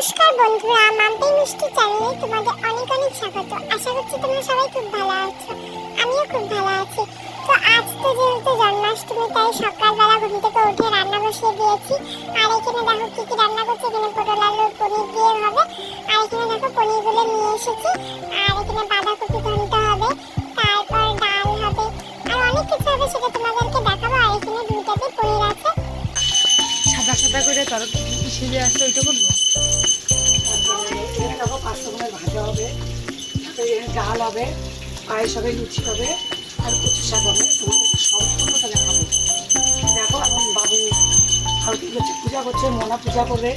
নমস্কার বন্ধুরা, মাম্পি মিষ্টি চ্যানেলে তোমাদের অনেক অনেক স্বাগত। আশা করছি তোমরা সবাই খুব ভালো আছো। আমিও খুব ভালো আছি। তো আজ তো যেহেতু জন্মাষ্টমী, তাই সকালবেলা ঘুম থেকে উঠে রান্না বসিয়ে দিয়েছি। আর এখানে দেখো কি কি রান্না করছি, এখানে পটল আলু, পনির দিয়ে হবে। আর এখানে দেখো পনিরগুলো নিয়ে এসেছি। আর এখানে বাঁধাকপি ঘন্ট হবে, তারপর ডাল হবে, আর অনেক কিছু হবে সেটা তোমাদেরকে দেখাবো। আর এখানে দুইটাতে পনির আছে। সাদা সাদা করে তরকারি সেজে আসছে ওইটা করব দেখো পাঁচশো গ্রামের ভাজা হবে ডাল হবে, পায়েস হবে, লুচি হবে, আর কচু শাক হবে। তোমাদেরকে সম্পূর্ণটা দেখাবো দেখো, এখন বাবু আরতি করছে পূজা করছে, মোনা পূজা করবে।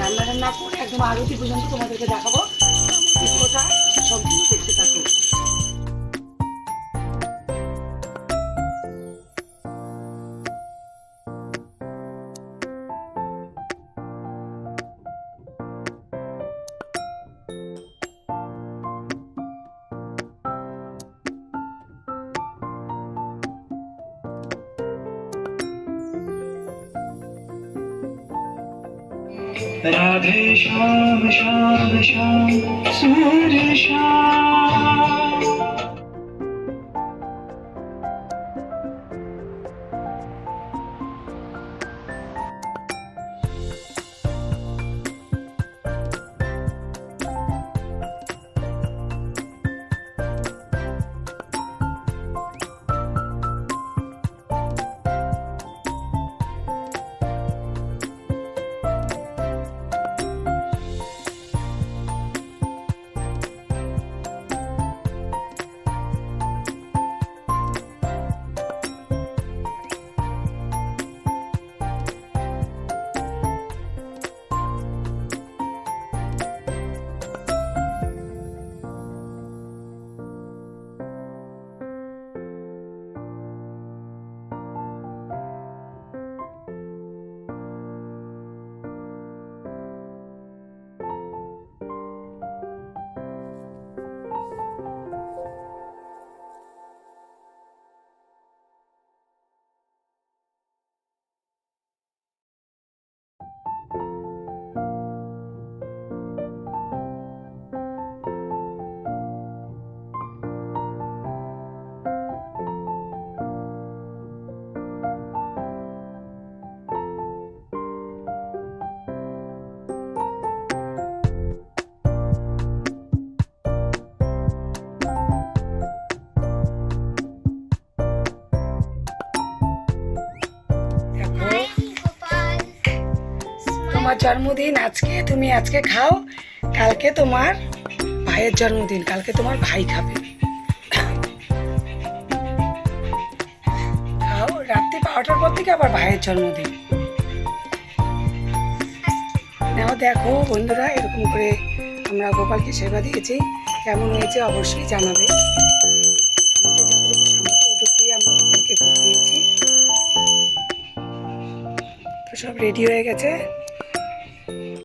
রান্না টান্না করে একদম আরতি পর্যন্ত তোমাদেরকে দেখাবো। ভিডিওটা সম্পূর্ণ দেখতে থাকো। राधे श्याम श्याम श्याम सूर्य श्याम। তোমার জন্মদিন, আজকে তুমি আজকে খাও, কালকে তোমার ভাইয়ের জন্মদিন, কালকে তোমার ভাই খাবে। খাও, রাত্রি বারোটার পর থেকে আবার ভাইয়ের জন্মদিন। নাও দেখো বন্ধুরা, এরকম করে আমরা গোপালকে সেবা দিয়েছি। কেমন হয়েছে অবশ্যই জানাবে। আমাদের যতটুকু সামর্থ্য আমরা তো সব রেডি হয়ে গেছে।